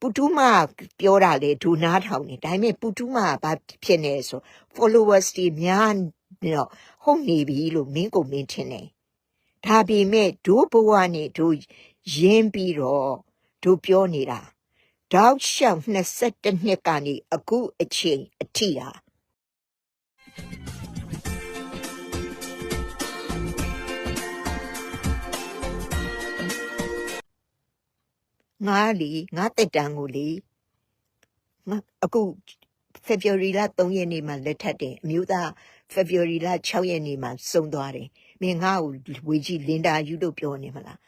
ပူတူးမပြောတာလေဒူနားထောင်နေဒါပေမဲ့ပူတူးမဘာဖြစ်နေလဲဆို followers တွေများနေတော့ဟုတ်နေပြီလို့မင်းကိုမင်းထင်တယ်ဒါပေမဲ့ဒိုးဘဝနဲ့ဒိုးရင်းပြီးတော့ဒိုးပြောနေတာတောက်လျှောက်22နှစ်ကနေအခုအချိန်အထိဟာ ငါလီငါတက်တန်းကိုလေငါအခု February လ3ရက်နေ့မှာလက်ထပ်တယ်အမျိုးသား February လ6ရက်နေ့မှာစုံသွားတယ်မင်းငါ့ကိုဝေကြီးလင်ဒါယူလို့ပြောနေမလား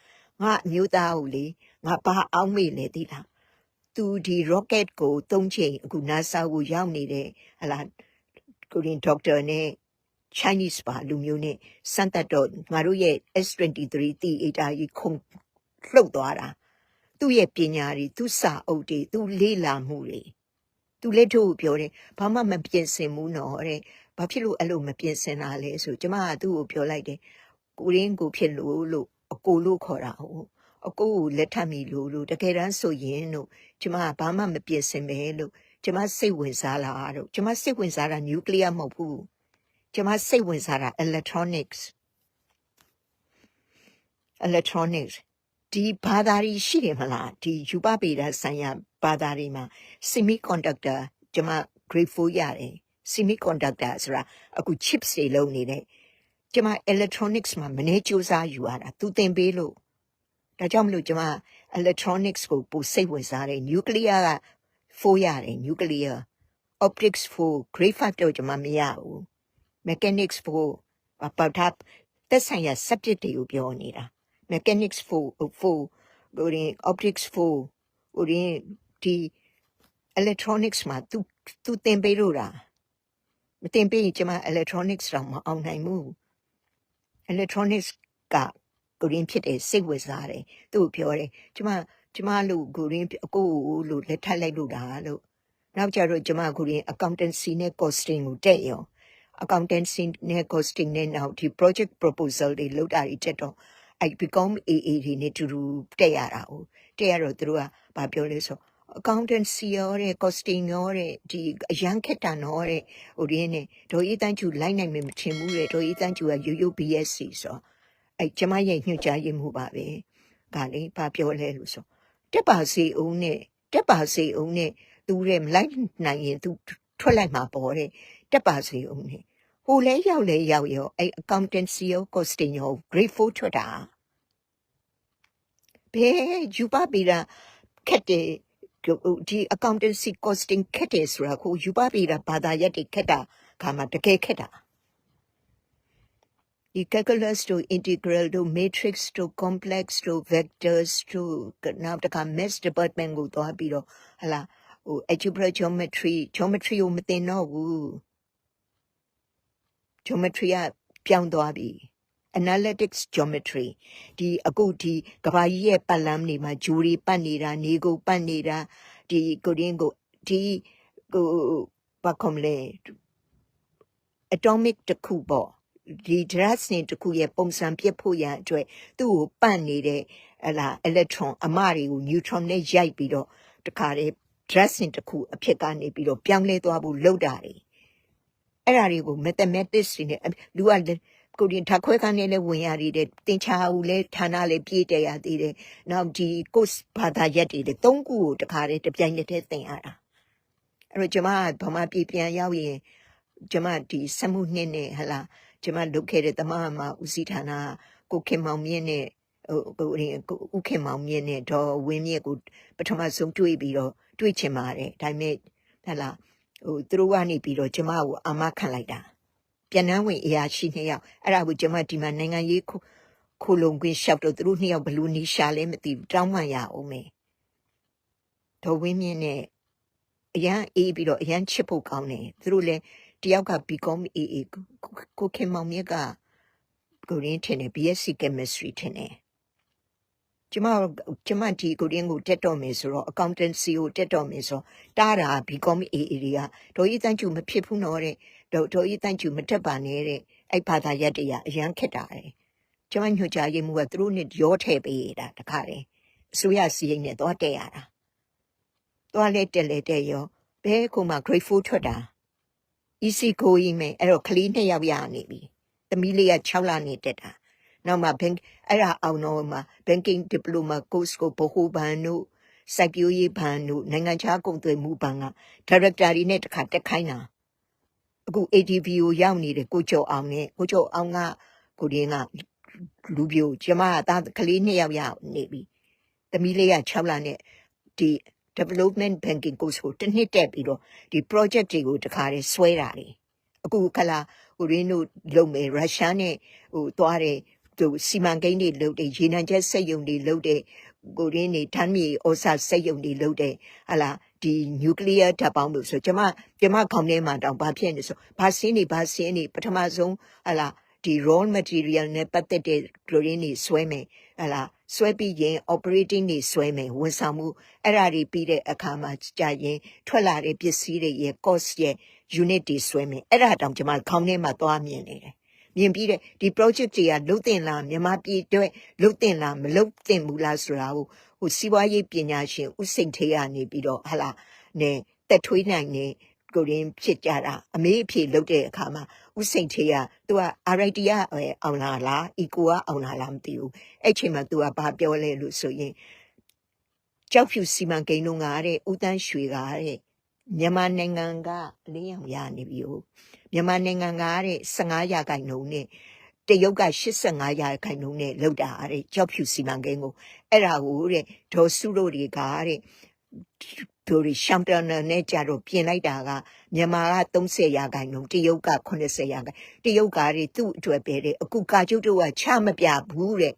ငါအမျိုးသားကိုလေငါဘာအောင်းမေ့လဲသိလားသူဒီ rocket ကိုသုံးချိန်အခု NASA ကိုရောက်နေတဲ့ဟလာကိုရင်ဒေါက်တာနဲ့ Chinese ပါလူမျိုးနဲ့စမ်းသပ်တော့ငါတို့ရဲ့ S23 theater ကြီးခုန်လှုပ်သွားတာ သူ့ရဲ့ပညာတွေသူ့စာအုပ်တွေသူ့လေ့လာမှုတွေသူလက်ထုတ်ကိုပြောတယ်ဘာမှမပြင်ဆင်ဘူးနော်တဲ့ဘာဖြစ်လို့အဲ့လိုမပြင်ဆင်တာလဲဆိုကျမကသူ့ကိုပြောလိုက်တယ်ကိုရင်းကိုဖြစ်လို့လို့အကိုလို့ခေါ်တာဟုတ်အကိုကိုလက်ထပ်မိလို့လို့တကယ်တမ်းဆိုရင်တို့ကျမကဘာမှမပြင်ဆင်ပဲလို့ကျမစိတ်ဝင်စားလာတော့ကျမစိတ်ဝင်စားတာနျူကလ িয়ার မဟုတ်ဘူးကျမစိတ်ဝင်စားတာ electronics electronics ဒီဘာသာတွေရှိတယ်မလားဒီယူပပေတာဆိုင်ရာဘာသာတွေမှာ semiconductor ကျမ grade 4ရတယ် semiconductor ဆိုတာအခု chips တွေလုံးနေတဲ့ကျမ electronics မှာမနေစူးစမ်းယူရတာသူသင်ပေးလို့ဒါကြောင့်မလို့ကျမ electronics ကိုပိုစိတ်ဝင်စားတယ် nuclear က4ရတယ် nuclear optics 4 grade 5တော့ကျမမရဘူး mechanics 4ဘာသာသက်ဆိုင်ရာ subject တွေကိုပြောနေတာ mechanics 4 4ဟိုရင် optics 4ဟိုရင်ဒီ electronics မှာသူသူသင်ပေးလို့တာမသင်ပေးရင်ကျမ electronics တော့မအောင်နိုင်ဘူး electronics ကကိုရင်းဖြစ်တယ်စိတ်ဝင်စားတယ်သူ့ကိုပြောတယ်ကျမကျမလို့ကိုရင်းအကိုလို့လက်ထပ်လိုက်လို့တာလို့နောက်ကြတော့ကျမကိုရင်း accountancy နဲ့ costing ကိုတက်ရော accountancy နဲ့ costing နဲ့နောက်ဒီ project proposal တွေလုပ်တာတွေတက်တော့ အဲ့ become AA တွေနဲ့တူတူတက်ရတာ哦တက်ရတော့သူတို့ကဘာပြောလဲဆို accountancy ရောတဲ့ costing ရောတဲ့ဒီအရန်ခက်တာနော်တဲ့ဟိုဒီနဲ့ဒေါ်အေးတန်းကျူလိုက်နိုင်မယ်မထင်ဘူးတဲ့ဒေါ်အေးတန်းကျူကရိုးရိုး BSc ဆိုအဲ့ကျမရဲ့ညွှန်ကြားရေးမှုပါပဲကလေဘာပြောလဲလို့ဆိုတက်ပါစေအောင်နဲ့တက်ပါစေအောင်နဲ့သူတဲ့မလိုက်နိုင်ရင်သူထွက်လိုက်မှာပေါ့တဲ့တက်ပါစေအောင်နဲ့ ဟိုလဲရောက်လဲရောက်ရောအဲ့ accountancy ရော costing ရော grade 4ထွက်တာဘယ်ယူပါပီတာခက်တယ်ဒီ accountancy costing ခက်တယ်ဆိုတာကိုယူပါပီတာဘာသာရပ်တွေခက်တာခါမှာတကယ်ခက်တာဒီ calculus တို့ integral တို့ matrix တို့ complex တို့ vectors တို့နောက်တစ်ခါ math department ကိုသွားပြီးတော့ဟလာဟို algebra geometry geometry ကိုမသင်တော့ဘူး geometry ကပြောင်းသွားပြီ analytics geometry ဒီအခုဒီကဘာကြီးရဲ့ပတ်လမ်းတွေမှာဂျူရီပတ်နေတာနေကိုပတ်နေတာဒီကိုရင်းကိုဒီကိုဘာကွန်လဲ atomic တခုပေါ့ဒီ dress နေတခုရဲ့ပုံစံပြတ်ဖို့ရန်အတွက်သူ့ကိုပတ်နေတဲ့ဟလာ electron အမတွေကို neutron နဲ့ရိုက်ပြီးတော့တခါတည်း dress နေတခုအဖြစ်ကနေပြီးတော့ပြောင်းလဲသွားဖို့လုပ်တာတွေ အဲ့ဒါတွေကို mathematics တွေနဲ့လူကကိုရင်ထားခွဲခန်းနဲ့လည်းဝင်ရသေးတယ်တင်ချာဦးလည်းဌာနလည်းပြည့်တယ်ရသေးတယ်နောက်ဒီ course ဘာသာရက်တွေလည်းသုံးခုကိုတခါတည်းတပြိုင်တည်းသင်ရတာအဲ့တော့ကျွန်မကဗမာပြည်ပြန်ရောက်ရင်ကျွန်မဒီစက်မှုနှစ်နဲ့ဟလာကျွန်မလုပ်ခဲ့တဲ့တမမဦးစီးဌာနကိုခင်မောင်မြင့်နဲ့ဟိုကိုရင်ဥခင်မောင်မြင့်နဲ့ဒေါ်ဝင်းမြင့်ကိုပထမဆုံးတွေ့ပြီးတော့တွေ့ချင်ပါတယ်ဒါပေမဲ့ဟလာ ဟိုသူတို့ကနေပြီးတော့ကျမကိုအာမခံလိုက်တာပြန်နှန်းဝင်အရာရှိနှစ်ယောက်အဲ့ဒါကိုကျမဒီမှာနိုင်ငံရေးခုခိုလုံခွင့်လျှောက်တော့သူတို့နှစ်ယောက်ဘလူနီရှာလဲမသိဘူးတောင်းမှရအောင်မယ်ဒေါ်ဝင်းမြင့်နဲ့အရန်အေးပြီးတော့အရန်ချစ်ဖို့ကောင်းတယ်သူတို့လည်းတယောက်က Bcom AA ကိုခင်မောင်မြတ်ကကိုရင်းထင်တယ် BSc chemistry ထင်တယ် ကျမကျမဒီကိုရင်းကိုတက်တော့မယ်ဆိုတော့ accountancy ကိုတက်တော့မယ်ဆိုတော့တားတာ Bcom AA တွေကဒေါ်ကြီးတန်းကျူမဖြစ်ဘူးနော်တဲ့ဒေါ်ဒေါ်ကြီးတန်းကျူမတက်ပါနဲ့တဲ့အဲ့ဘာသာရက်တွေကအရန်ခက်တာတယ်ကျမညွှန်ကြားရေးမှုကသူတို့နဲ့ရောထည့်ပေးတာတခါတယ်အစိုးရစီရင်နဲ့တော့တက်ရတာသွားလဲတက်လဲတက်ရောဘဲခုမှ grade 4ထွက်တာ easy going မယ်အဲ့တော့ကလေးနှစ်ယောက်ရနေပြီသမီးလေးက6လနေတက်တာ နောက်မှ bank အဲ့ဒါအောင်တော့မှ banking diploma course ကိုဘဟုဘန်တို့စိုက်ပျိုးရေးဘဏ်တို့နိုင်ငံခြားကုန်သွယ်မှုဘဏ်က director တွေနဲ့တခါတက်ခိုင်းတာအခု ATV ကိုရောက်နေတယ်ကိုကျော်အောင်နဲ့ကိုကျော်အောင်ကကိုရင်းကလူပြိုကျမကသားကလေးနှစ်ယောက်ရနေပြီသမီးလေးက6လနဲ့ဒီ development banking course ကိုတစ်နှစ်တက်ပြီးတော့ဒီ project တွေကိုတခါတည်းဆွဲတာလေအခုခလာဟိုရင်းတို့လုံမယ်ရုရှားနဲ့ဟိုသွားတယ် သူစီမံကိန်းတွေလုပ်တယ်ရေနံချက်စက်ရုံတွေလုပ်တယ်ကိုရင်းနေထမ်းမြေဩစာစက်ရုံတွေလုပ်တယ်ဟလာဒီနျူကလ িয়ার ဓာတ်ပေါင်းလို့ဆိုကျမကျမခေါင်းထဲမှာတောင်ဘာဖြစ်နေဆိုဘာစင်းနေဘာစင်းနေပထမဆုံးဟလာဒီ raw material နဲ့ပတ်သက်တဲ့ကိုရင်းနေဆွဲမယ်ဟလာဆွဲပြီးရင် operating တွေဆွဲမယ်ဝန်ဆောင်မှုအဲ့ဒါတွေပြီးတဲ့အခါမှာကြာရင်ထွက်လာတဲ့ပစ္စည်းတွေရဲ့ cost ရဲ့ unit တွေဆွဲမယ်အဲ့ဒါတောင်ကျမခေါင်းထဲမှာသွားမြင်နေတယ် မြင်ပြီးတဲ့ဒီ project တွေကလုတ်တင်လားမြန်မာပြည်အတွက်လုတ်တင်လားမလုတ်တင်ဘူးလားဆိုတာကိုဟိုစီးပွားရေးပညာရှင်ဥစိန်ထေးကနေပြီးတော့ဟလာနဲ့တက်ထွေးနိုင်နေကိုရင်းဖြစ်ကြတာအမေအဖေလုတ်တဲ့အခါမှာဥစိန်ထေးကသူက RIT ကအောင်လာလား eco ကအောင်လာလားမသိဘူးအဲ့ချိန်မှာ तू ကဘာပြောလဲလို့ဆိုရင်ကြောက်ဖြူစီမံကိန်းလုံးကတဲ့ဦးတန်းရွှေကတဲ့မြန်မာနိုင်ငံကအလင်းရောင်ရနေပြီဟုတ် မြန်မာနိုင်ငံကတဲ့15ရာခိုင်နှုန်းနဲ့တရုတ်က85ရာခိုင်နှုန်းနဲ့လောက်တာတဲ့ကြောက်ဖြူစီမံကိန်းကိုအဲ့ဒါကိုတဲ့ဒေါ်စုတို့တွေကတဲ့တို့ရီရှမ်ပီယံနဲ့ကြတော့ပြင်လိုက်တာကမြန်မာက30ရာခိုင်နှုန်းတရုတ်က80ရာခိုင်တရုတ်ကတဲ့သူ့အတွက်ပဲတဲ့အခုကာကျုပ်တို့ကချမပြဘူးတဲ့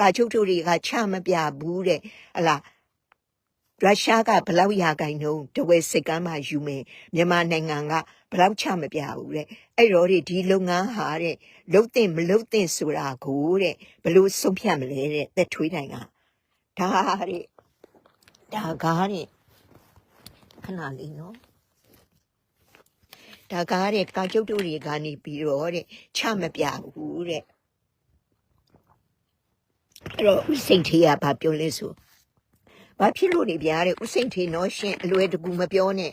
ကာကျုပ်တို့တွေကချမပြဘူးတဲ့ဟလာ ရုရှားကဘလောက်ရာခိုင်နှုန်းတဝဲစိတ်ကမ်းမှယူမယ်မြန်မာနိုင်ငံကဘလောက်ချမပြဘူးတဲ့အဲ့တော့ဒီလုပ်ငန်းဟာတဲ့လုတ်တင်မလုတ်တင်ဆိုတာကိုတဲ့ဘလို့ဆုံးဖြတ်မလဲတဲ့သက်ထွေးနိုင်ကဒါတဲ့ဒါကားတဲ့ခဏလေးနော်ဒါကားတဲ့ကာကျုပ်တို့တွေကနေပြီးတော့တဲ့ချမပြဘူးတဲ့အဲ့တော့ဥစိန်ထေးကဘာပြောလဲဆို ဘာဖြစ်လို့နေဗျာတဲ့ဥစိန်ထေနော်ရှင်အလွယ်တကူမပြောနဲ့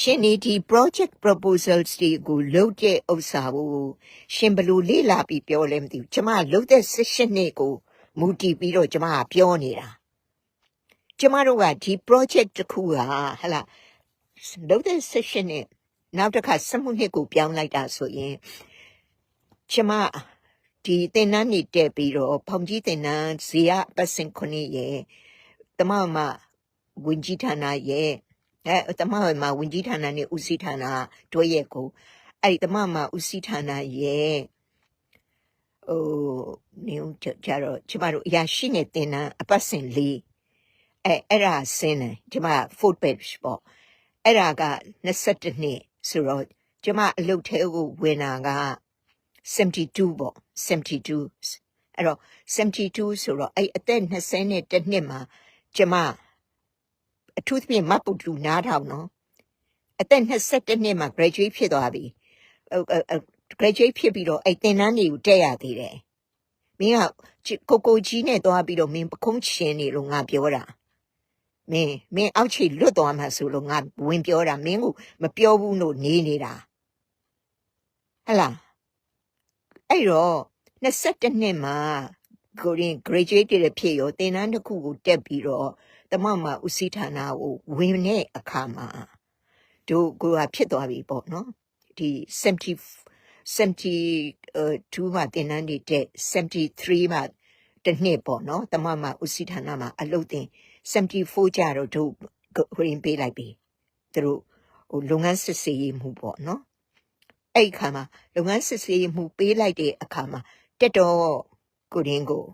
ရှင်နေဒီ project proposals တွေကိုလုပ်တဲ့ဥစ္စာကိုရှင်ဘလို့လေ့လာပြီးပြောလဲမသိဘူးကျမလုပ်တဲ့ session နေ့ကိုမူတည်ပြီးတော့ကျမကပြောနေတာကျမတို့ကဒီ project တစ်ခုဟာဟလာလုပ်တဲ့ session နဲ့နောက်တစ်ခါစမှုနှစ်ကိုပြောင်းလိုက်တာဆိုရင်ကျမဒီသင်တန်းနေတက်ပြီးတော့ဖောင်ကြီးသင်တန်းဇေယပတ်စင်ခုနှစ်ရဲ့ တမမဝင်ကြီးဌာနရဲ့အဲတမမဝင်ကြီးဌာနနဲ့ဦးစီးဌာနတွဲရဲ့ကိုအဲ့ဒီတမမဦးစီးဌာနရဲ့ဟိုနေဦးကြတော့ကျမတို့အရာရှိနေတင်တာအပတ်စဉ်လေးအဲအဲ့ဒါဆင်းတယ်ကျမ food page ပေါ့အဲ့ဒါက22နှစ်ဆိုတော့ကျမအလုပ်ထဲကိုဝင်တာက72ပေါ့72အဲ့တော့72ဆိုတော့အဲ့အသက်20နဲ့တစ်နှစ်မှာ ကျမအထူးသဖြင့်မပုတူနားထောင်နော်အသက်21နှစ်မှာ graduate ဖြစ်သွားပြီဟို graduate ဖြစ်ပြီးတော့အဲ့သင်တန်းတွေကိုတက်ရသေးတယ်မင်းကကိုကိုကြီးနဲ့သွားပြီးတော့မင်းပခုံးချင်းနေလို့ငါပြောတာမင်းမင်းအောက်ခြေလွတ်သွားမှဆိုလို့ငါဝင်ပြောတာမင်းကိုမပြောဘူးလို့နေနေတာဟဲ့လားအဲ့တော့22နှစ်မှာ ကိုရင် graduate တွေဖြစ်ရောသင်တန်းတစ်ခုကိုတက်ပြီးတော့တမမဦးစီးဌာနကိုဝင်တဲ့အခါမှာတို့ကိုကဖြစ်သွားပြီပေါ့နော်ဒီ70 72မှာတင်နန်းတွေတက်73မှာတစ်နှစ်ပေါ့နော်တမမဦးစီးဌာနမှာအလုပ်တင်74ကျတော့တို့ဟိုရင်ပေးလိုက်ပြီသူတို့ဟိုလုပ်ငန်းစစ်ဆေးရေးမှုပေါ့နော်အဲ့ခါမှာလုပ်ငန်းစစ်ဆေးရေးမှုပေးလိုက်တဲ့အခါမှာတက်တော့ ကိုရင်းကို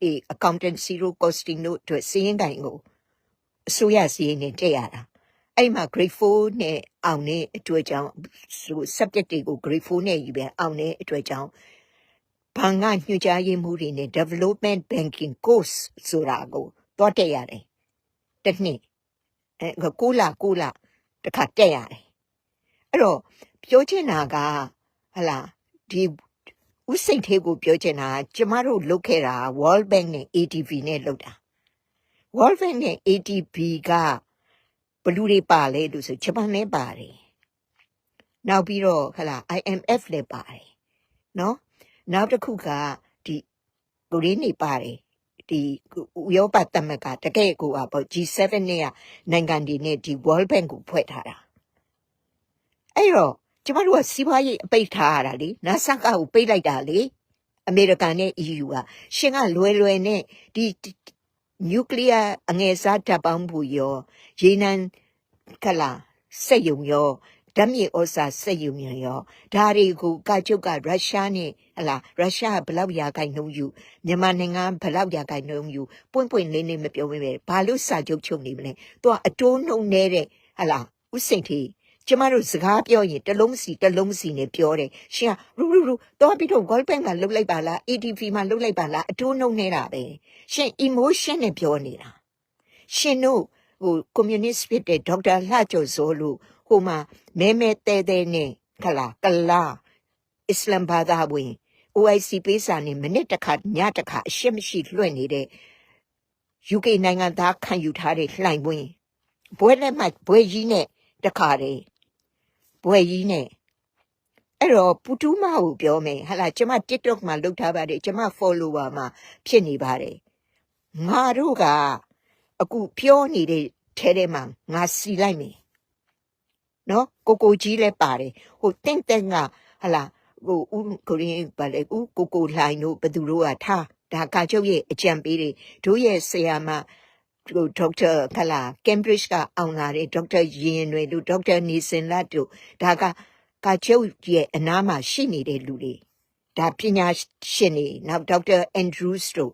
အေး accountancy တို့ costing တို့အတွက်စီးရင်တိုင်ကိုအစိုးရစီးရင်နဲ့တက်ရတာအဲ့မှာ grade 4နဲ့အောင်တဲ့အတွက်ကြောင့်ဆို subject တွေကို grade 4နဲ့ယူပဲအောင်တဲ့အတွက်ကြောင့်ဘာငါညွှန်ကြားရေးမှုတွေနဲ့ development banking course ဆိုတာကိုတွားတက်ရတယ်တစ်နှစ်အဲကိုလာကိုလာတခါတက်ရတယ်အဲ့တော့ပြောချင်တာကဟလာဒီ ဥစိတ်သေးကိုပြောချင်တာကျမတို့လုပ်ခဲ့တာ World Bank နဲ့ ADB နဲ့လုပ်တာ World Bank နဲ့ ADB ကဘလူတွေပါလဲလို့ဆိုဂျပန်လည်းပါတယ်နောက်ပြီးတော့ဟလာ IMF လည်းပါတယ်နော်နောက်တစ်ခုကဒီကိုရင်းနေပါတယ်ဒီဥရောပသမဂ္ဂတကယ်ကိုอ่ะပေါ့ G7 နဲ့ကနိုင်ငံတွေနဲ့ဒီ World Bank ကိုဖွဲ့ထားတာအဲ့တော့ ကျမတို့ကစီးပွားရေးအပိတ်ထားရတာလေနာဆာကကိုပိတ်လိုက်တာလေအမေရိကန်နဲ့ EU ကရှင်ကလွယ်လွယ်နဲ့ဒီနျူကလ িয়ার အငယ်စားတပ်ပေါင်းဘူးရောရေနံကလာစက်ယုံရောဓာတ်မြေဩစာစက်ယုံရောဒါတွေကိုကကြုတ်ကရုရှားနဲ့ဟလာရုရှားကဘလောက်ရာခိုင်နှုန်းယူမြန်မာနိုင်ငံဘလောက်ရာခိုင်နှုန်းယူပွင့်ပွင့်လင်းလင်းမပြောဘဲပဲဘာလို့စာချုပ်ချုပ်နေမလဲသူကအတိုးနှုံနေတဲ့ဟလာဥစိန်တီ ကျမတို့စကားပြောရင်တစ်လုံးစီတစ်လုံးစီနဲ့ပြောတယ်ရှင်ကရူရူရူတော့ပြီးတော့ gold bank ကလုတ်လိုက်ပါလား ATV မှာလုတ်လိုက်ပါလားအတိုးနှုံနေတာပဲရှင် emotion နဲ့ပြောနေတာရှင်တို့ဟို communist ဖြစ်တဲ့ဒေါက်တာလှကျော်စောလို့ဟိုမှာမဲမဲတဲတဲနဲ့ခလာကလာအစ္စလမ်ဘာသာဝင် OIC ပေးစာနဲ့မနစ်တစ်ခါညတစ်ခါအရှက်မရှိလွှင့်နေတဲ့ UK နိုင်ငံသားခံယူထားတဲ့လှိုင်ပွင်းဘွဲလက်မှဘွဲကြီးနဲ့တခါတည်း ဘွဲကြီးနဲ့အဲ့တော့ပူတူးမကိုပြောမယ်ဟာလာကျမ TikTok မှာလုပ်ထားပါတယ်ကျမ follower မှာဖြစ်နေပါတယ်ငါတို့ကအခုပြောနေတဲ့ထဲထဲမှာငါစီလိုက်မယ်နော်ကိုကိုကြီးလည်းပါတယ်ဟိုတင့်တင့်ကဟလာဟိုဦးကိုရင်းပါလေဦးကိုကိုလှိုင်တို့ဘသူတို့ကထားဒါကကျုပ်ရဲ့အကြံပေးတွေတို့ရဲ့ဆရာမ ဟိုဒေါက်တာခလာကမ်ဘရစ်ကအောင်လာတဲ့ဒေါက်တာရင်တွေတို့ဒေါက်တာနေစင်လတ်တို့ဒါကကကျုပ်ရဲ့အနားမှာရှိနေတဲ့လူတွေဒါပညာရှင်တွေနောက်ဒေါက်တာအန်ဒရူးစ်တို့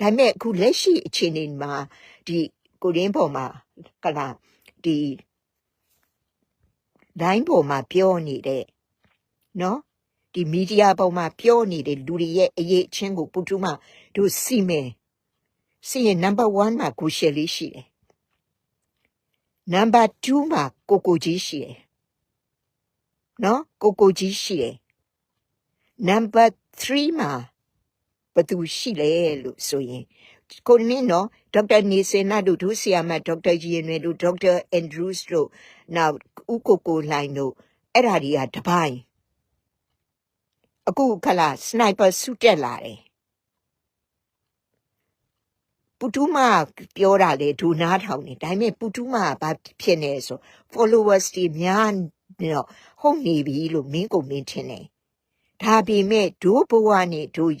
ဒါပေမဲ့အခုလက်ရှိအခြေအနေမှာဒီကိုရင်းပေါ်မှာကလာဒီ line ပေါ်မှာပြောနေတဲ့နော်ဒီမီဒီယာပေါ်မှာပြောနေတဲ့လူတွေရဲ့အရေးအချင်းကိုပူတူးမှတို့စီမယ် စီရင် number 1မှာကိုရှယ်လေးရှိတယ် number 2မှာကိုကိုကြီးရှိတယ်နော်ကိုကိုကြီးရှိတယ် number 3မှာဘယ်သူရှိလဲလို့ဆိုရင်ကိုနင်းနော်ဒေါက်တာနေစင်နာတို့ဒုဆီယာမဒေါက်တာဂျီရင်တို့ဒေါက်တာအန်ဒရူးစ်တို့နောက်ဦးကိုကိုလှိုင်တို့အဲ့ဒါတွေကတပိုင်းအခုခလာစနိုက်ပါဆုတက်လာတယ် ပူတူးမပြောတာလေဒူနာထောင်နေဒါပေမဲ့ပူတူးမကဘာဖြစ်နေဆို followers တွေများတော့ဟုတ်နေပြီလို့မင်းကိုမင်းထင်တယ်ဒါပေမဲ့ဒိုးဘဝနဲ့ဒိုး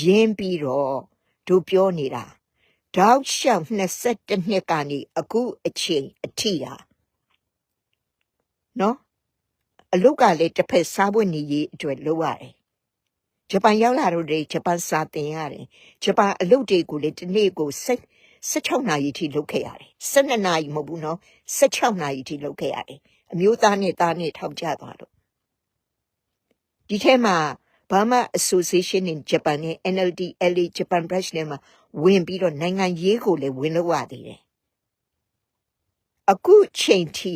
ရင်းပြီးတော့ဒိုးပြောနေတာတောက်လျှောက်22နှစ်ကနေအခုအချိန်အထိတာနော်အလုတ်ကလည်းတစ်ဖက်စားဖို့နေရေးအတွက်လုပ်ရတယ် ဂျပန်ရောက်လာတော့လေဂျပန်စာသင်ရတယ်ဂျပန်အလုတ်တွေကိုလေတစ်နေ့ကို16နာရီထိလုပ်ခဲ့ရတယ်12နာရီမဟုတ်ဘူးနော်16နာရီထိလုပ်ခဲ့ရတယ်အမျိုးသားနဲ့သားနဲ့ထောက်ကြသွားလို့ဒီထဲမှာ Burma Association in Japan နဲ့ NLD LA Japan branch နဲ့မှာဝင်ပြီးတော့နိုင်ငံရေးကိုလည်းဝင်လို့ရသေးတယ်အခုချိန်ထိ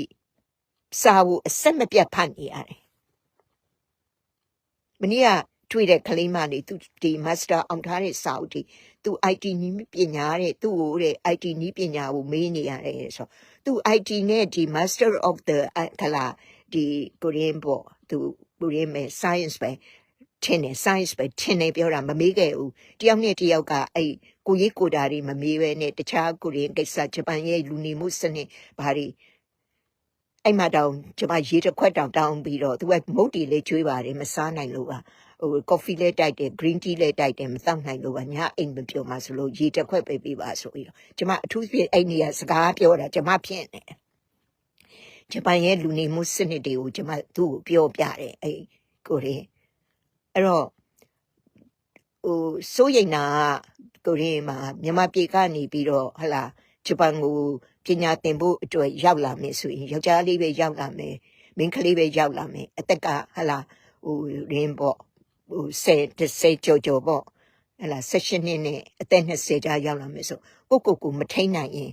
စာကိုအဆက်မပြတ်ဖတ်နေရတယ်မနေ့က တွေ့တဲ့ကလေးမလေးသူဒီ master အောင်ထားတဲ့စာအုပ်ဒီသူ IT နည်းပညာတဲ့သူ့ကိုတဲ့ IT နည်းပညာကိုမေးနေရတယ်ဆိုသူ IT နဲ့ဒီ master of the ခလာဒီကိုရင်းပေါ့သူကိုရင်းမဲ့ science ပဲထင်တယ် science ပဲထင်တယ်ပြောတာမမေးခဲ့ဘူးတယောက်နဲ့တယောက်ကအဲ့ကိုရေးကိုတာတွေမမေးပဲနဲ့တခြားကိုရင်းကိစ္စဂျပန်ရဲ့လူနေမှုစနစ်ဘာတွေအဲ့မှာတောင်ကျမရေတစ်ခွက်တောင်တောင်းပြီးတော့သူကမုတ်တီလေးကျွေးပါတယ်မစားနိုင်လို့ပါ ဟို coffee လေးတိုက်တယ် green tea လေးတိုက်တယ်မသောက်နိုင်လို့ပါညအိမ်မပြောမှဆိုလို့ရေတစ်ခွက်ပေးပေးပါဆိုပြီးတော့ကျမအထူးဖြင့်အဲ့နေရစကားပြောတာကျမဖြစ်နေဂျပန်ရဲ့လူနေမှုစနစ်တွေကိုကျမသူ့ကိုပြောပြတယ်အဲ့ကိုရင်းအဲ့တော့ဟိုစိုးရိမ်တာကကိုရင်းမှာမြန်မာပြည်ကနေပြီးတော့ဟလာဂျပန်ကိုပညာသင်ဖို့အတွက်ရောက်လာမယ်ဆိုရင်ယောက်ျားလေးပဲရောက်လာမယ်မိန်းကလေးပဲရောက်လာမယ်အသက်ကဟလာဟိုရင်းပေါ့ ဟိုဆယ်တစ်ဆယ်ကြော်ကြော်ပေါ့ဟလာ16နှစ်နဲ့အသက်20ကြာရောက်လာမယ်ဆိုကိုကိုကိုမထိန်နိုင်ရင်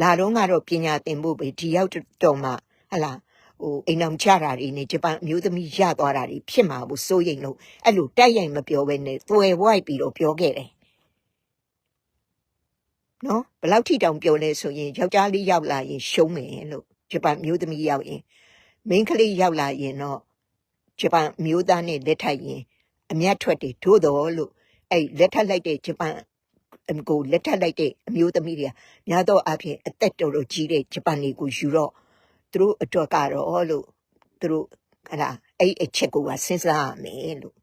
လာတော့ကတော့ပညာသင်ဖို့ပဲဒီရောက်တော့မှဟလာဟိုအိမ်အောင်ချတာတွေနဲ့ဂျပန်အမျိုးသမီးရသွားတာတွေဖြစ်မှာဘူးစိုးရိမ်လို့အဲ့လိုတိုက်ရိုက်မပြောဘဲနဲ့သွယ်ဝိုက်ပြီးတော့ပြောခဲ့တယ်နော်ဘယ်လောက်ထိတောင်ပြောလဲဆိုရင်ယောက်ျားလေးရောက်လာရင်ရှုံးမယ်လို့ဂျပန်မျိုးသမီးရောက်ရင်မိန်းကလေးရောက်လာရင်တော့ဂျပန်မျိုးသားနဲ့လက်ထပ်ရင် အမျက်ထွက်တယ်ထို့တော်လို့အဲ့လက်ထပ်လိုက်တဲ့ဂျပန်အကိုလက်ထပ်လိုက်တဲ့အမျိုးသမီးတွေကများသောအားဖြင့်အသက်တော်တော်ကြီးတဲ့ဂျပန်တွေကိုယူတော့သူတို့အတွက်ကတော့လို့သူတို့ဟလာအဲ့အချက်ကိုကစဉ်းစားရမယ်လို့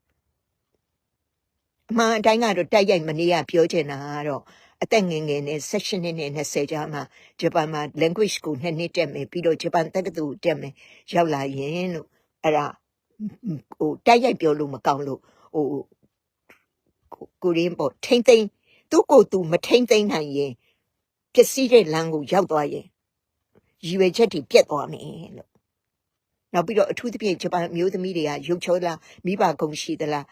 အမှန်အတိုင်းကတော့တိုက်ရိုက်မနေရပြောချင်တာကတော့အသက်ငယ်ငယ်နဲ့16နှစ်နဲ့20ကြားမှာဂျပန်မှာ language ကိုနှစ်နှစ်တက်မယ်ပြီးတော့ဂျပန်တက္ကသိုလ်တက်မယ်ရောက်လာရင်လို့အဲ့ဒါ ဟိုတိုက်ရိုက်ပြောလို့မကောင်းလို့ဟိုကိုရင်းပေါ်ထိမ့်သိမ့်သူ့ကိုယ်သူမထိမ့်သိမ့်နိုင်ရင်ပျက်စီးတဲ့လမ်းကိုရောက်သွားရင်ရည်ရွယ်ချက်တွေပြတ်သွားမယ်လို့နောက်ပြီးတော့အထူးသဖြင့်ဂျပန်အမျိုးသမီးတွေကရုပ်ချောလားမိဘကုံရှိသလား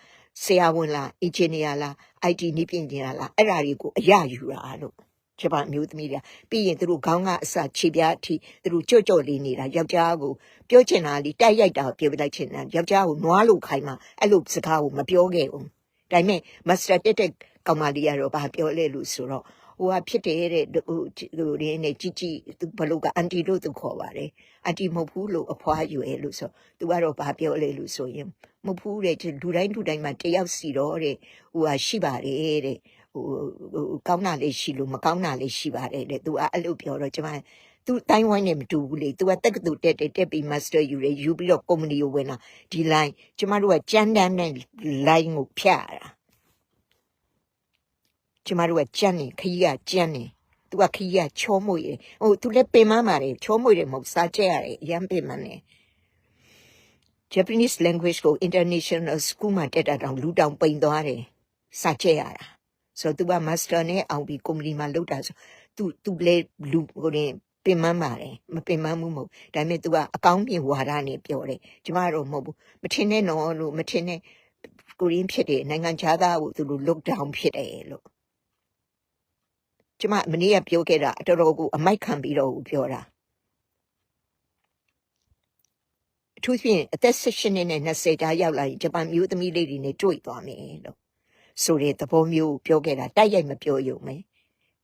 ဆရာဝန်လားအင်ဂျင်နီယာလား IT နည်းပညာလားအဲ့ဒါတွေကိုအရယူတာလို့ ဂျပန်အမျိုးသမီးတွေကပြီးရင်သူတို့ခေါင်းကအစခြေပြားအထိသူတို့ကြော့ကြော့လေးနေတာယောက်ျားကိုပြောချင်တာလေးတိုက်ရိုက်တာကိုပြောပြလိုက်ချင်တာယောက်ျားကိုနွားလို့ခိုင်းမှအဲ့လိုစကားကိုမပြောခဲ့ဘူးဒါပေမဲ့မစတာတက်တက်ကောင်မလေးကတော့ဘာပြောလဲလို့ဆိုတော့ဟိုဟာဖြစ်တယ်တဲ့ဟိုဟိုရင်းနဲ့ជីជីသူဘလို့ကအန်တီလို့သူခေါ်ပါတယ်အန်တီမဟုတ်ဘူးလို့အဖွားယူရဲ့လို့ဆိုသူကတော့ဘာပြောလဲလို့ဆိုရင်မဟုတ်ဘူးတဲ့လူတိုင်းလူတိုင်းမှာတယောက်စီတော့တဲ့ဟိုဟာရှိပါတယ်တဲ့ ဟိုဟိုကောင်းတာလေးရှိလို့မကောင်းတာလေးရှိပါတယ်တဲ့သူကအဲ့လိုပြောတော့ကျွန်မသူတိုင်းဝိုင်းနဲ့မတူဘူးလေသူကတက်ကတူတက်တက်တက်ပြီး master ယူတယ်ယူပြီးတော့ company ကိုဝင်လာဒီ line ကျမတို့ကကြမ်းတမ်းတဲ့ line ကိုဖြတ်ရတာကျမတို့ကကြမ်းနေခကြီးကကြမ်းနေသူကခကြီးကချောမွေတယ်ဟိုသူလည်းပင်မပါတယ်ချောမွေတယ်မဟုတ်စားကြရတယ်အရန်ပင်မနေ Japanese language ကို international school မှာတက်တာတောင်လူတောင်ပိန်သွားတယ်စာချက်ရတာ ဆိုတော့သူက master နဲ့အောင်ပြီး company မှာလုပ်တာဆိုသူသူလေလူဟိုရင်ပင်မပါတယ်မပင်မမှုမဟုတ်ဒါပေမဲ့ तू ကအကောင်းမြင်ဝါဒနဲ့ပြောတယ်ကျမတို့မဟုတ်ဘူးမထင်နဲ့နော်လို့မထင်နဲ့ကိုရင်းဖြစ်တယ်နိုင်ငံခြားသားကိုသူတို့ lockdown ဖြစ်တယ်လို့ကျမမနေ့ကပြောခဲ့တာအတော်တော်ကိုအမိုက်ခံပြီးတော့ပြောတာအထူးဖြင့်အသက်16နှစ်နဲ့20ကြားရောက်လာရင်ဂျပန်မျိုးသမီးလေးတွေနဲ့တွေ့သွားမယ်လို့ ဆိုတဲ့သဘောမျိုးပြောခဲ့တာတိုက်ရိုက်မပြောရုံပဲ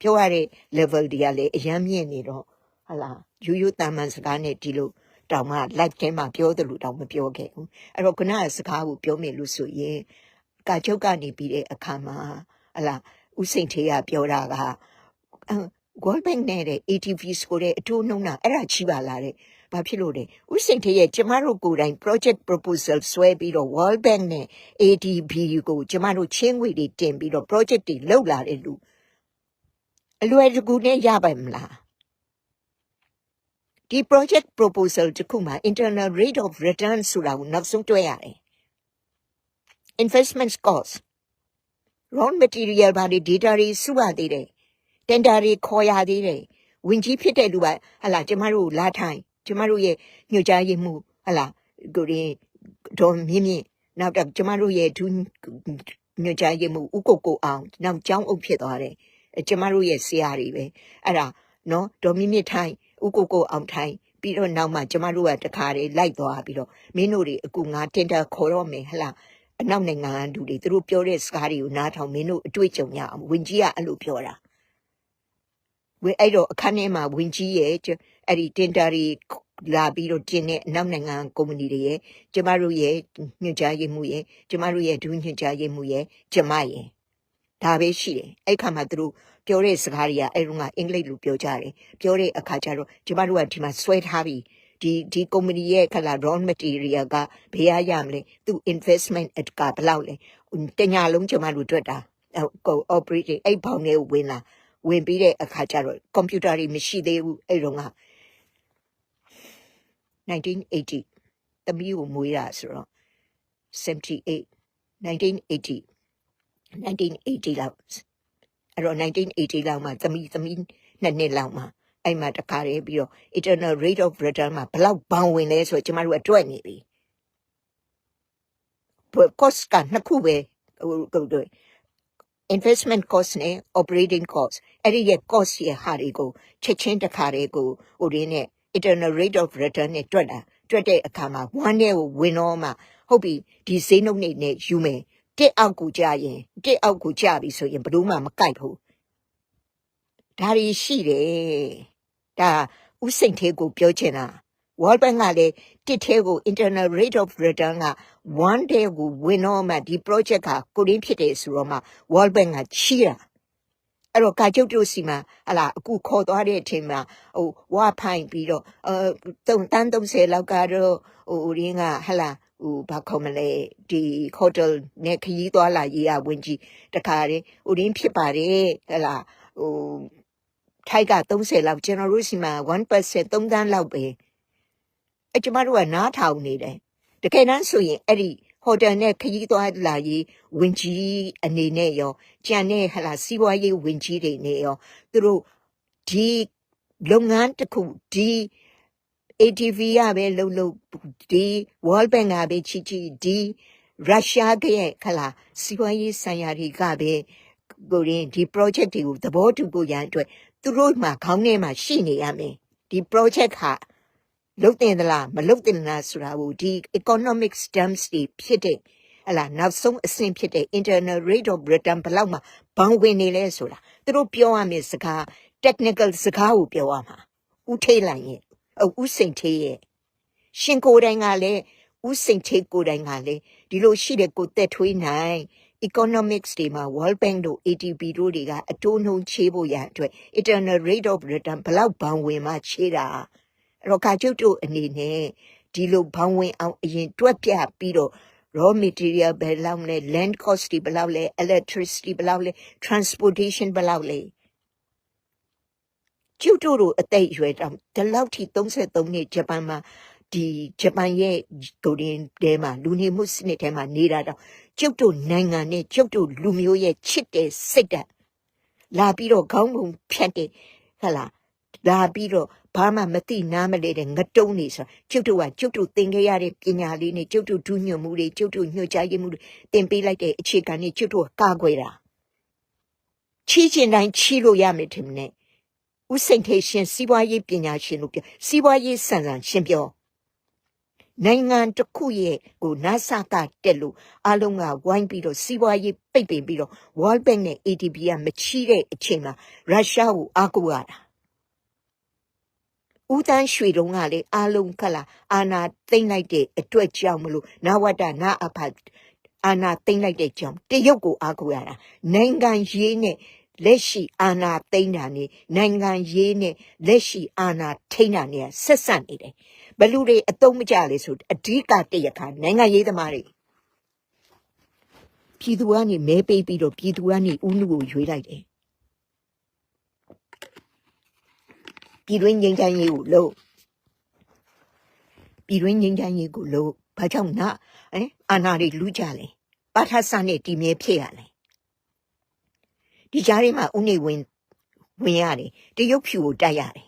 ပြောရတဲ့ level တွေကလည်းအယမ်းမြင့်နေတော့ဟလာရိုးရိုးတာမန်စကားနဲ့ဒီလိုတောင်မှ live ထဲမှာပြောတယ်လို့တောင်မပြောခဲ့ဘူးအဲ့တော့ခုနကစကားကိုပြောမယ်လို့ဆိုရင်ကာချုပ်ကနေပြီးတဲ့အခါမှာဟလာဥစိန်ထေးကပြောတာက World Bank နဲ့တဲ့ ATV ဆိုတဲ့အထူးနှုံးတာအဲ့ဒါချီပါလားတဲ့ ဘာဖြစ်လို့လဲဥစိန်ထေးရဲ့ကျမတို့ကိုယ်တိုင် project proposal ဆွဲပြီးတော့ World Bank နဲ့ ADB ကိုကျမတို့ချင်းငွေတွေတင်ပြီးတော့ project တွေလုပ်လာတဲ့လူအလွယ်တကူနဲ့ရပါမလားဒီ project proposal တခုမှာ internal rate of return ဆိုတာကိုနောက်ဆုံးတွေ့ရတယ် investment cost raw material ဘာတွေ data တွေစုရသေးတယ် tender တွေခေါ်ရသေးတယ်ဝင်ကြီးဖြစ်တဲ့လူကဟလာကျမတို့လာထိုင် ကျမတို့ရဲ့ညွှန်ကြားရေးမှုဟလာကိုရင်ဒေါ်မြင့်မြင့်နောက်တော့ကျမတို့ရဲ့ဒူးညွှန်ကြားရေးမှုဥကုတ်ကိုအောင်နောက်ကျောင်းအုပ်ဖြစ်သွားတယ်ကျမတို့ရဲ့ဆရာတွေပဲအဲ့ဒါနော်ဒေါ်မြင့်မြင့်ထိုင်ဥကုတ်ကိုအောင်ထိုင်ပြီးတော့နောက်မှကျမတို့ကတခါတည်းလိုက်သွားပြီးတော့မင်းတို့တွေအခုငါတင်တာခေါ်တော့မယ်ဟလာအနောက်နိုင်ငံကလူတွေသူတို့ပြောတဲ့စကားတွေကိုနားထောင်မင်းတို့အတွေ့အကြုံရအောင်ဝင်ကြီးကအဲ့လိုပြောတာဝင်အဲ့တော့အခန်းထဲမှာဝင်ကြီးရဲ့ အဲ့ဒီတင်တာတွေလာပြီးတော့ကျင်းတဲ့အနောက်နိုင်ငံကုမ္ပဏီတွေရဲ့ကျမတို့ရဲ့ညွှန်ကြားရေးမှုရဲ့ကျမတို့ရဲ့ဒုညွှန်ကြားရေးမှုရဲ့ကျမရဲ့ဒါပဲရှိတယ်အဲ့ခါမှာသူတို့ပြောတဲ့စကားတွေကအဲ့တော့ကအင်္ဂလိပ်လိုပြောကြတယ်ပြောတဲ့အခါကျတော့ကျမတို့ကဒီမှာဆွဲထားပြီးဒီဒီ company ရဲ့ခလာ raw material ကဘယ်ရရမလဲသူ investment ကဘယ်လောက်လဲတညာလုံးကျမတို့တွေ့တာဟို operating အဲ့ဘောင်လေးကိုဝင်လာဝင်ပြီးတဲ့အခါကျတော့ computer တွေမရှိသေးဘူးအဲ့တော့က 1980သမီးကိုမွေးတာဆိုတော့78 1980 1980လောက်အဲ့တော့1980လောက်မှာသမီးသမီးနှစ်နှစ်လောက်မှာအဲ့မှာတခါတည်းပြီးတော့ eternal rate of return မှာဘလောက်ဘောင်ဝင်လဲဆိုတော့ကျမတို့အတွက်နေပြီ cost ကနှစ်ခုပဲဟိုဟို investment cost နဲ့ operating cost အဲ့ဒီရဲ့ cost ရဲ့ဟာတွေကိုချက်ချင်းတခါတည်းကိုဟိုရင်းနဲ့ eternal rate of return နဲ့တွက်တာတွက်တဲ့အခါမှာ one နဲ့ကိုဝင်တော့မှဟုတ်ပြီဒီဈေးနှုန်းနေနဲ့ယူမယ်တစ်အောက်ကိုကြာရင်တစ်အောက်ကိုကြာပြီဆိုရင်ဘယ်လို့မှမကိုက်ဘူးဒါတွေရှိတယ်ဒါဥစိန်သေးကိုပြောချင်တာ World Bank ကလည်းတစ်သေးကို internal rate of return က1 day ကိုဝင်တော့မှဒီ project ကကိုရင်းဖြစ်တယ်ဆိုတော့မှ World Bank ကချီးတာ အဲ့တော့ကာကျုပ်တို့စီမှာဟလာအခုခေါ်သွားတဲ့အချိန်မှာဟိုဝါဖိုင်ပြီးတော့အဲတုံတန်း30လောက်ကတော့ဟိုရင်းကဟလာဟိုဘာခေါ်မလဲဒီဟိုတယ်နဲ့ခရီးသွားလာရေးရဝင်ကြီးတခါတည်းဟိုရင်းဖြစ်ပါတယ်ဟလာဟိုထိုက်က30လောက်ကျွန်တော်တို့စီမှာ1% 3တန်းလောက်ပဲအဲကျမတို့ကနားထောင်နေတယ်တကယ်တမ်းဆိုရင်အဲ့ဒီ ဟိုတယ်နဲ့ခရီးသွားလာရေးဝင်ကြီးအနေနဲ့ရောကြံတဲ့ဟလာစီးပွားရေးဝင်ကြီးတွေနဲ့ရောသူတို့ဒီလုပ်ငန်းတစ်ခုဒီ ATV ရပဲလှုပ်လှုပ်ဒီ World Bank ကပဲချီချီဒီရုရှားကရဲ့ခလာစီးပွားရေးဆိုင်ရာတွေကပဲကိုရင်းဒီ project တွေကိုသဘောတူဖို့ရန်အတွက်သူတို့မှာခေါင်းထဲမှာရှိနေရမယ်ဒီ project ဟာ လုတ်တင်သလားမလုတ်တင်လားဆိုတာကိုဒီ economic stamps တွေဖြစ်တဲ့ဟလာနောက်ဆုံးအဆင့်ဖြစ်တဲ့ internal rate of return ဘယ်လောက်မှဘောင်ဝင်နေလဲဆိုတာသူတို့ပြောရမယ့်စကား technical စကားကိုပြောရမှာဥထိတ်လိုက်ရင်အဥစိန်သေးရဲ့ရှင်ကိုယ်တိုင်ကလည်းဥစိန်သေးကိုယ်တိုင်ကလည်းဒီလိုရှိတဲ့ကိုတက်ထွေးနိုင် economics တွေမှာ World Bank တို့ ATP တို့တွေကအတိုးနှုန်းချေးဖို့ရန်အတွက် internal rate of return ဘယ်လောက်ဘောင်ဝင်မှချေးတာအဲ့ တော့ကာကျုပ်တို့အနေနဲ့ဒီလိုဘောင်ဝင်အောင်အရင်တွက်ပြပြီးတော့ raw material ဘယ်လောက်လဲ land cost တွေဘယ်လောက်လဲ electricity ဘယ်လောက်လဲ transportation ဘယ်လောက်လဲကျုပ်တို့တို့အသက်အရွယ်တောင်ဒီလောက်ထိ33နှစ်ဂျပန်မှာဒီဂျပန်ရဲ့ကိုရင်တဲမှာလူနေမှုစနစ်ထဲမှာနေတာတော့ကျုပ်တို့နိုင်ငံနဲ့ကျုပ်တို့လူမျိုးရဲ့ချစ်တဲ့စိတ်ဓာတ်လာပြီးတော့ခေါင်းပုံဖြတ်တဲ့ဟတ်လာလာပြီးတော့ ဘာမှမသိနားမလဲတဲ့ငတုံးနေဆိုကျုပ်တို့ကကျုပ်တို့သင်ခဲ့ရတဲ့ပညာလေးနဲ့ကျုပ်တို့ဒုညွတ်မှုတွေကျုပ်တို့ညွှန်ကြားရေးမှုတွေသင်ပေးလိုက်တဲ့အခြေခံနဲ့ကျုပ်တို့ကကာကွယ်တာချီးကျင်တိုင်းချီးလို့ရမယ်ထင်တယ်ဥစိန်ထေရှင်စီးပွားရေးပညာရှင်လို့ပြောစီးပွားရေးဆန်ဆန်ရှင်းပြောနိုင်ငံတစ်ခုရဲ့ကိုနာဆာကတက်လို့အလုံးကဝိုင်းပြီးတော့စီးပွားရေးပိတ်ပင်ပြီးတော့ World Bank နဲ့ ADB ကမချီးတဲ့အချိန်မှာရုရှားကိုအားကိုးရတာ ဦးတန်းရွှေတုံးကလည်းအလုံးခလာအာနာသိမ့်လိုက်တဲ့အတွက်ကြောင့်မလို့နဝတ္တနာအဖတ်အာနာသိမ့်လိုက်တဲ့ကြောင့်တရုတ်ကိုအားကိုးရတာနိုင်ငံရေးနဲ့လက်ရှိအာဏာသိမ်းတာနေနိုင်ငံရေးနဲ့လက်ရှိအာဏာထိန်းတာနေဆက်ဆက်နေတယ်ဘလူတွေအတုံးမကြလေဆိုအဓိကတရခါနိုင်ငံရေးသမားတွေပြည်သူကနေမဲပေးပြီးတော့ပြည်သူကနေဦးနုကိုရွေးလိုက်တယ် ပြည်တွင်းငြိမ်းချမ်းရေးကိုလို့ပြည်တွင်းငြိမ်းချမ်းရေးကိုလို့ဘာကြောင့်နာအဲအာဏာတွေလူကြလဲပါထဆန်နဲ့တည်မြဲဖြစ်ရလဲဒီကြားထဲမှာဥနေဝင်ဝင်ရတယ်တရုတ်ဖြူကိုတိုက်ရတယ်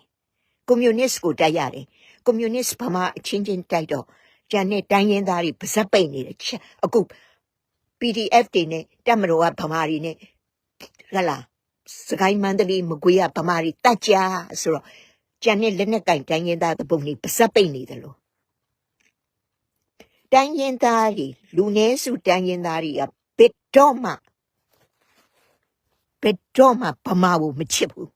ကွန်မြူနစ်ကိုတိုက်ရတယ်ကွန်မြူနစ်ဗမာအချင်းချင်းတိုက်တော့ကျန်တဲ့တိုင်းရင်းသားတွေပါဇက်ပိတ်နေတယ်ချက်အခု PDF တွေနဲ့တက်မတော်ကဗမာတွေနဲ့ဟလာစကိုင်းမန္တလေးမကွေးကဗမာတွေတက်ကြဆိုတော့ ကျန်တဲ့လက်နက်ကင်တိုင်းရင်းသားတပုံတွေပါဇက်ပိတ်နေတယ်လို့တိုင်းရင်းသားတွေလူနည်းစုတိုင်းရင်းသားတွေကဘစ်တော့မှဘယ်တော့မှဗမာကိုမချစ်ဘူး